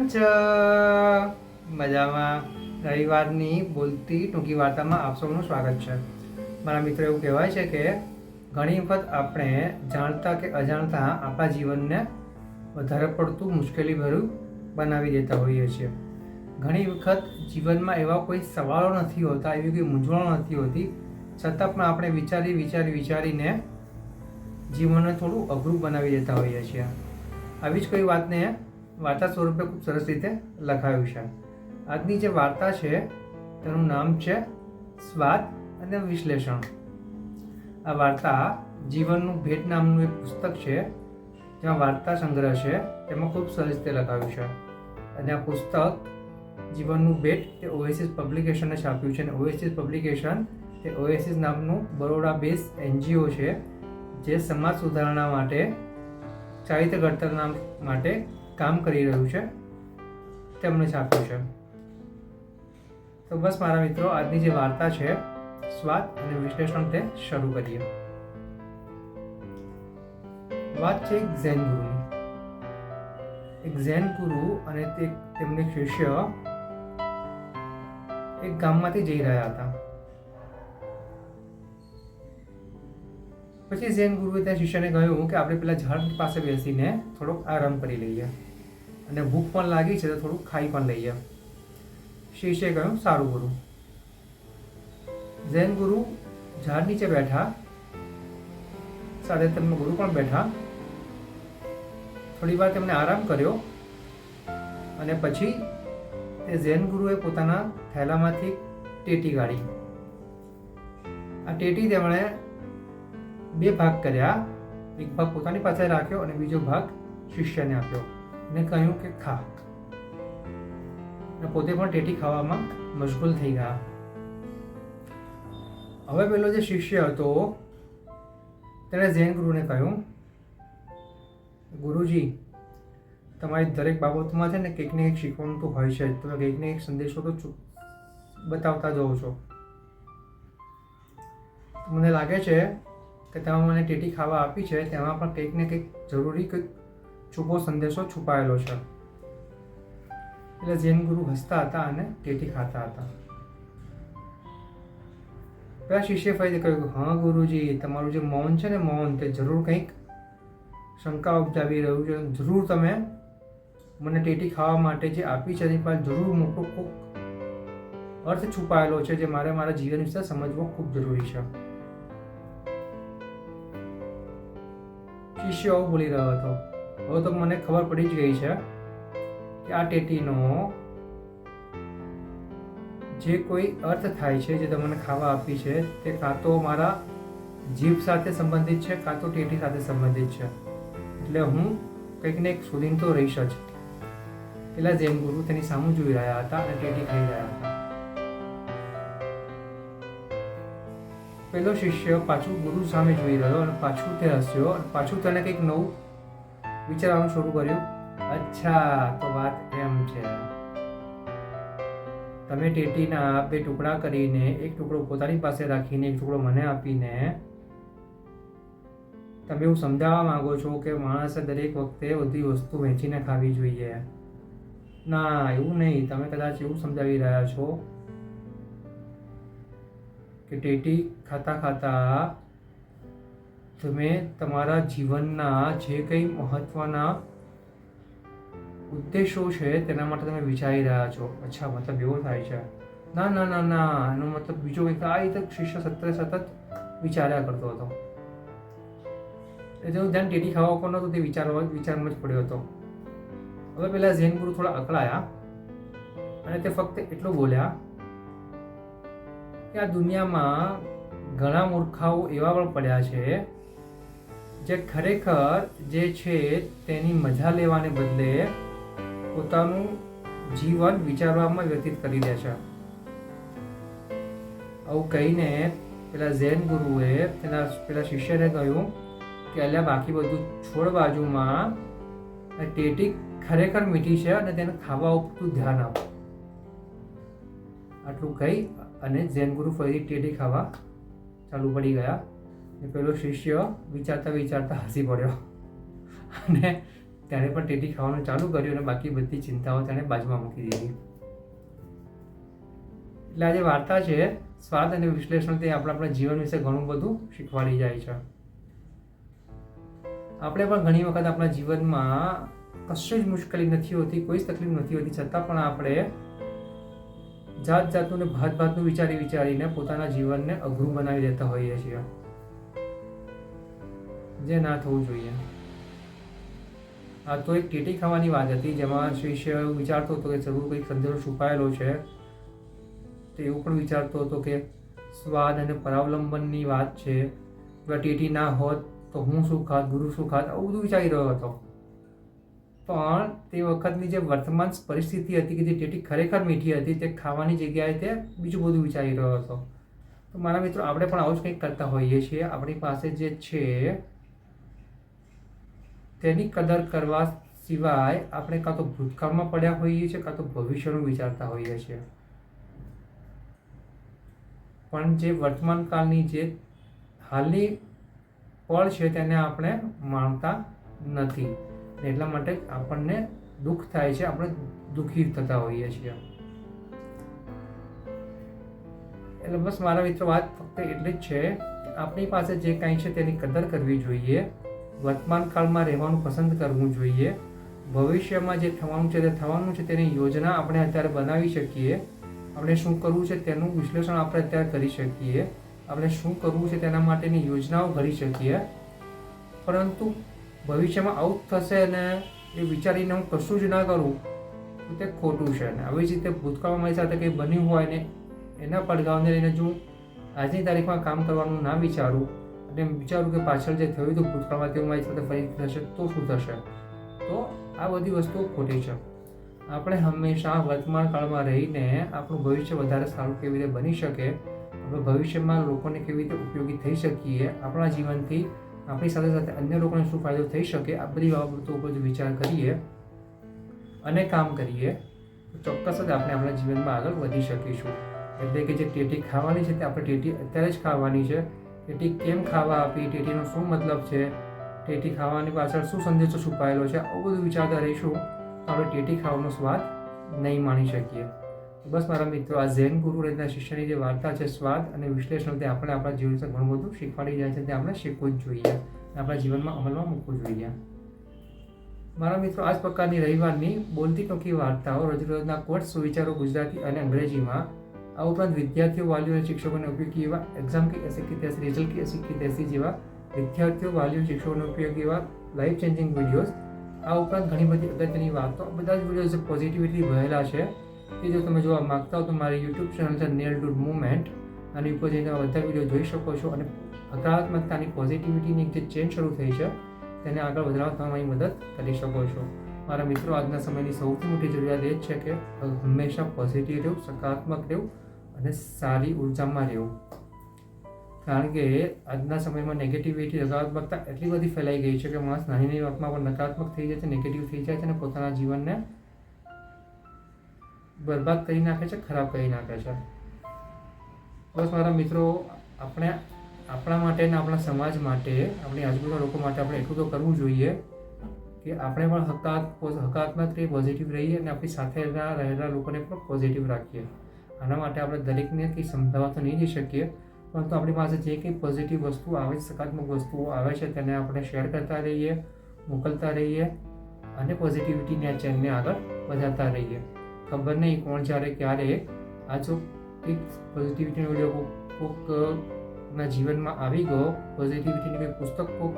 કેમ મજામાં. રવિવારની બોલતી ટૂંકી વાર્તામાં આપ સૌનું સ્વાગત છે. મારા મિત્રો, એવું કહેવાય છે કે ઘણી વખત આપણે જાણતા કે અજાણતા આપણા જીવનને વધારે પડતું મુશ્કેલીભર્યું બનાવી દેતા હોઈએ છીએ. ઘણી વખત જીવનમાં એવા કોઈ સવાલો નથી હોતા, એવી કોઈ મૂંઝવણો નથી હોતી, છતાં પણ આપણે વિચારી વિચારી, વિચારીને જીવનને થોડું અઘરું બનાવી દેતા હોઈએ છીએ. આવી જ કોઈ વાતને વાર્તા સ્વરૂપે ખૂબ સરસ રીતે લખાયું છે. આજની જે વાર્તા છે, તેનું નામ છે સ્વાદ અને વિશ્લેષણ. આ વાર્તા જીવનનું ભેટ નામનું એક પુસ્તક છે જેમાં વાર્તા સંગ્રહ છે, તેમાં ખૂબ સરસ રીતે લખાયું છે. અને આ પુસ્તક જીવનનું ભેટ તે ઓએસિસ પબ્લિકેશને છાપ્યું છે. અને ઓએસિસ પબ્લિકેશન તે ઓએસિસ નામનું બરોડા બેઝ એનજીઓ છે, જે સમાજ સુધારણા માટે, ચારિત્ર ઘડતર નામ માટે કામ કરી રહ્યું છે. તેમણે છાપ્યું છે. તો બસ મારા મિત્રો, આજની જે વાર્તા છે, સ્વાદ અને વિશ્લેષણ તે શરૂ કરીએ. વાત છે એક ઝેન ગુરુની. એક ઝેન ગુરુ અને તે તેમને શિષ્ય એક ગામમાંથી જઈ રહ્યા હતા. પછી ઝેન ગુરુએ ત્યાં શિષ્યને કહ્યું કે આપણે પેલા ઝાડ પાસે બેસીને થોડોક આરામ કરી લઈએ. અને ભૂખ પણ લાગી છે તો થોડુંક ખાઈ પણ લઈએ. શિષ્યે કહ્યું, સારું ગુરુ. જૈન ગુરુ ઝાડ નીચે બેઠા. સાથે તેમનો ગુરુ પણ બેઠા. થોડી વાર તેમણે આરામ કર્યો અને પછી તે જૈન ગુરુએ પોતાના થેલામાંથી ટેટી કાઢી. આ ટેટી તેમણે બે ભાગ કર્યા. એક ભાગ પોતાની પાસે રાખ્યો અને બીજો ભાગ શિષ્યને આપ્યો. અને કહ્યું કે ખા. અને પોતે પણ ટેટી ખાવામાં મશગુલ થઈ ગયા. હવે પેલો જે શિષ્ય હતો, તેણે જૈન ગુરુને કહ્યું, ગુરુજી, તમારી દરેક બાબતમાં છે ને કંઈક ને કંઈક શીખવાનું તો હોય છે. તમે કંઈક ને કંઈક સંદેશો તો બતાવતા જાઓ છો. મને લાગે છે કે તમે મને ટેટી ખાવા આપી છે. તેમાં પણ કંઈક ને કંઈક જરૂરી કંઈક છુપો સંદેશો છુપાયેલો છે. એટલે જૈન ગુરુ હસતા હતા અને ટેટી ખાતા હતા. પેલા શિષ્ય ફરીથી કહ્યું હા, ગુરુજી, તમારું જે મૌન છે ને મૌન, તે જરૂર કંઈક શંકા ઉપજાવી રહ્યું છે. જરૂર તમે મને ટેટી ખાવા માટે જે આપી છે, એની પાસે જરૂર મોટો કોક અર્થ છુપાયેલો છે, જે મારે મારા જીવન વિશે સમજવો ખૂબ જરૂરી છે. શિષ્ય બોલી રહ્યો હતો. હવે તો મને ખબર પડી જ ગઈ છે કે આ ટેટીનો જે કોઈ અર્થ થાય છે, જે તમને ખાવા આપી છે, તે કાં તો મારા જીભ સાથે સંબંધિત છે, કાં તો ટેટી સાથે સંબંધિત છે. એટલે હું કંઈક ને કંઈક શોધીને તો રહીશ જ. પેલા જૈન ગુરુ તેની સામું જોઈ રહ્યા હતા અને ટેટી ખાઈ રહ્યા હતા. પેલો શિષ્ય પાછું ગુરુ સામે જોઈ રહ્યો અને પાછું તે હસ્યો અને પાછું તેને કંઈક નવું વિચારવાનું શરૂ કર્યું. અચ્છા, તો વાત એમ છે. તમે ટેટીના બે ટુકડા કરીને એક ટુકડો પોતાની પાસે રાખીને એક ટુકડો મને આપીને તમે એવું સમજાવવા માંગો છો કે માણસે દરેક વખતે બધી વસ્તુ વહેંચીને ખાવી જોઈએ. ના, એવું નહીં. તમે કદાચ એવું સમજાવી રહ્યા છો કે ટેટી ખાતા ખાતા તમે તમારા જીવનના જે કંઈ મહત્વના ઉદ્દેશો છે તેના માટે તમે વિચારી રહ્યા છો. અચ્છા, મતલબ એવો થાય છે. ના ના ના ના, એનો મતલબ બીજો કંઈક આ રીતે શિષ્ય સત્રે સતત વિચાર્યા કરતો હતો. એટલે ધ્યાન ટેટી ખાવા કોનો હતો તે વિચારવા, વિચારમાં જ પડ્યો હતો. હવે પેલા ઝેન ગુરુ થોડા અકળાયા અને તે ફક્ત એટલું બોલ્યા કે આ દુનિયામાં ઘણા મૂર્ખાઓ એવા પણ પડ્યા છે જે ખરેખર જે છે તેની મજા લેવાને બદલે પોતાનું જીવન વિચારવામાં વ્યતીત કરી દે છે. આવું કહીને પેલા ઝેન ગુરુએ તેના પેલા શિષ્યને કહ્યું કે અલ્યા બાકી બધું છોડ બાજુમાં ટેટી ખરેખર મીઠી છે અને તેને ખાવા ઉપર ધ્યાન આપો. આટલું કહી અને ઝેન ગુરુ ફરીથી ટેટી ખાવા ચાલુ પડી ગયા. ને પેલો શિષ્ય વિચારતા વિચારતા હસી પડ્યો. અને તેણે પણ ટેટી ખાવાનું ચાલુ કર્યું અને બાકી બધી ચિંતાઓ તેણે બાજુમાં મૂકી દીધી. એટલે આજે વાર્તા છે, સ્વાદ અને વિશ્લેષણ તે આપણા આપણા જીવન વિશે ઘણું બધું શીખવાડી જાય છે. આપણે પણ ઘણી વખત આપણા જીવનમાં કશું જ મુશ્કેલી નથી હોતી, કોઈ જ તકલીફ નથી હોતી, છતાં પણ આપણે જાત જાતનું ને ભાત ભાતનું વિચારી વિચારીને પોતાના જીવનને અઘરું બનાવી દેતા હોઈએ છીએ. જે ના થવું જોઈએ. આ તો એક ટેટી ખાવાની વાત હતી, જેમાં શિષ્ય એવું વિચારતો હતો કે જરૂર કંઈક સંદેશ છુપાયેલો છે. તો એવું પણ વિચારતો હતો કે સ્વાદ અને પરાવલંબનની વાત છે. જો ટેટી ના હોત તો હું શું ખાત, ગુરુ શું ખાત, આવું બધું વિચારી રહ્યો હતો. પણ તે વખતની જે વર્તમાન પરિસ્થિતિ હતી કે જે ટેટી ખરેખર મીઠી હતી, તે ખાવાની જગ્યાએ તે બીજું બધું વિચારી રહ્યો હતો. તો મારા મિત્રો, આપણે પણ આવું જ કંઈક કરતા હોઈએ છીએ. આપણી પાસે જે છે તેની કદર કરવા સિવાય આપણે કાં તો ભૂતકાળમાં પડ્યા હોઈએ છીએ, કાં તો ભવિષ્યનું વિચારતા હોઈએ છીએ. પણ જે વર્તમાનકાળની જે હાલની પળ છે તેને આપણે માણતા નથી. એટલા માટે આપણને દુઃખ થાય છે, આપણે દુઃખી થતા હોઈએ છીએ. એટલે બસ મારા મિત્રો, વાત ફક્ત એટલી જ છે આપણી પાસે જે કાંઈ છે તેની કદર કરવી જોઈએ. વર્તમાન કાળમાં રહેવાનું પસંદ કરવું જોઈએ. ભવિષ્યમાં જે થવાનું છે તે થવાનું છે, તેની યોજના આપણે અત્યારે બનાવી શકીએ. આપણે શું કરવું છે, તેનું વિશ્લેષણ આપણે અત્યારે કરી શકીએ. આપણે શું કરવું છે, તેના માટેની યોજનાઓ ઘડી શકીએ. પરંતુ ભવિષ્યમાં આવું થશે અને એ વિચારીને હું કશું જ ના કરું, તો તે ખોટું છે. અને આવી જ રીતે ભૂતકાળમાં મારી સાથે કંઈ બન્યું હોય ને, એના પડઘાવને લઈને જો આજની તારીખમાં કામ કરવાનું ના વિચારું અને વિચારું કે પાછળ જે થયું હતું ભૂતકાળમાં તેવું મારી સાથે ફરી થશે તો શું થશે? તો આ બધી વસ્તુઓ ખોટી છે. આપણે હંમેશા વર્તમાન કાળમાં રહીને આપણું ભવિષ્ય વધારે સારું કેવી રીતે બની શકે, આપણે ભવિષ્યમાં લોકોને કેવી રીતે ઉપયોગી થઈ શકીએ, આપણા જીવનથી આપણી સાથે સાથે અન્ય લોકોને શું ફાયદો થઈ શકે, આ બધી બાબતો ઉપર વિચાર કરીએ અને કામ કરીએ, તો ચોક્કસ જ આપણે આપણા જીવનમાં આગળ વધી શકીશું. એટલે કે જે ટેટી ખાવાની છે તે આપણે ટેટી અત્યારે જ ખાવાની છે. ટેટી કેમ ખાવા આપી? ટેટીનો શું મતલબ છે? ટેટી ખાવાની પાછળ શું સંદેશો છુપાયેલો છે? આવું બધું વિચારતા રહીશું. તો આપણે ટેટી ખાવાનો સ્વાદ નહીં માણી શકીએ. બસ મારા મિત્રો, આ ઝેન ગુરુ રેતના શિષ્યની જે વાર્તા છે, સ્વાદ અને વિશ્લેષણ તે આપણે આપણા જીવન વિશે ઘણું બધું શીખવાડી જાય છે, તે આપણે શીખવું જ જોઈએ. આપણા જીવનમાં અમલમાં મૂકવું જોઈએ. મારા મિત્રો આ જ પ્રકારની રવિવારની બોલતી ટોકી વાર્તાઓ રોજરોજના કોર્સ સુવિચારો ગુજરાતી અને અંગ્રેજીમાં આ ઉપરાંત વિદ્યાર્થીઓ, વાલીઓ અને શિક્ષકોને ઉપયોગી એવા એક્ઝામ કે એસી કે રિઝલ્ટ કે એસી કે તેસી જેવા વિદ્યાર્થીઓ, વાલીઓ, શિક્ષકોને ઉપયોગી એવા લાઈફ ચેન્જિંગ વિડીયોઝ આ ઉપરાંત ઘણી બધી અગત્યની વાતો. બધા જ વિડીયોઝ જે પોઝિટિવિટી ભરેલા છે કે જો તમે જોવા માગતા હો તો મારી યુટ્યુબ ચેનલ છે નેલ ટુ મુવમેન્ટ આની ઉપર જઈને બધા વીડિયો જોઈ શકો છો અને હકારાત્મકતાની પોઝિટિવિટીની જે ચેન શરૂ થઈ છે, તેને આગળ વધારવા તમારી મદદ કરી શકો છો. મારા મિત્રો, આજના સમયની સૌથી મોટી જરૂરિયાત એ જ છે કે હંમેશા પોઝિટિવ રહેવું, સકારાત્મક રહેવું અને સારી ઉર્જામાં રહેવું. કારણ કે આજના સમયમાં નેગેટિવિટી નકારાત્મકતા એટલી બધી ફેલાઈ ગઈ છે કે માણસ નાની નાની વાતમાં પણ નકારાત્મક થઈ જાય છે નેગેટિવ થઈ જાય છે અને પોતાના જીવનને બરબાદ કરી નાખે છે, ખરાબ કરી નાખે છે. બસ મારા મિત્રો, આપણે આપણા માટે અને આપણા સમાજ માટે, આપણી આજુબાજુના લોકો માટે આપણે એટલું તો કરવું જોઈએ કે આપણે પણ હકારાત્મક હકારાત્મક રહીએ પોઝિટિવ રહીએ અને આપણી સાથે રહેલા લોકોને પણ પોઝિટિવ રાખીએ. આના માટે આપણે દરેકને કંઈ સમજાવવા તો નહીં જઈ શકીએ, પરંતુ આપણી પાસે જે કંઈ પોઝિટિવ વસ્તુ આવે છે, સકારાત્મક વસ્તુઓ આવે છે, તેને આપણે શેર કરતા રહીએ, મોકલતા રહીએ અને પોઝિટિવિટીની આ ચેનને આગળ વધારતા રહીએ. ખબર નહીં કોણ જ્યારે ક્યારે આ જો એક પોઝિટિવિટીનો વીડિયો કોક કોકના જીવનમાં આવી ગયો પોઝિટિવિટીની કોઈ પુસ્તક કોક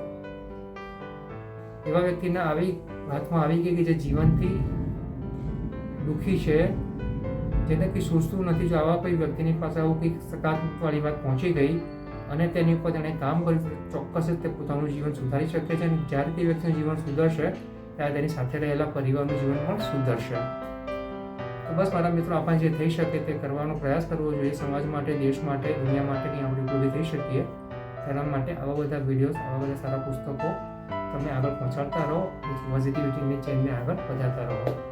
એવા વ્યક્તિના આવી હાથમાં આવી ગઈ કે જે જીવનથી દુઃખી છે જેને કંઈ સૂચતું નથી, જો આવા કોઈ વ્યક્તિની પાસે આવું કંઈક સકારાત્મકવાળી વાત પહોંચી ગઈ અને તેની ઉપર તેણે કામ કર્યું ચોક્કસ જ તે પોતાનું જીવન સુધારી શકે છે અને જ્યારે તે વ્યક્તિનું જીવન સુધરશે, ત્યારે તેની સાથે રહેલા પરિવારનું જીવન પણ સુધરશે. તો બસ મારા મિત્રો, આપણે જે થઈ શકે તે કરવાનો પ્રયાસ કરવો જોઈએ, સમાજ માટે, દેશ માટે, દુનિયા માટેની આપણે ઉપયોગી થઈ શકીએ. તેના માટે આવા બધા વિડીયોઝ, આવા બધા સારા પુસ્તકો તમે આગળ પહોંચાડતા રહો પોઝિટિવિટીની ચેનને આગળ વધારતા રહો.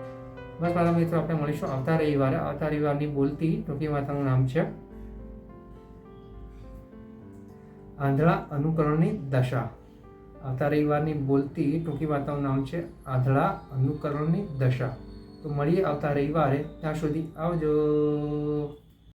બસ મારા મિત્રો, આપણે મળીશું આવતા રવિવારે. આવતા રવિવારની બોલતી ટૂંકી માતાનું નામ છે આંધળા અનુકરણની દશા. આવતા રવિવારની બોલતી ટૂંકી વાર્તાનું નામ છે આંધળા અનુકરણની દશા. તો મળીએ આવતા રવિવારે. ત્યાં સુધી આવજો.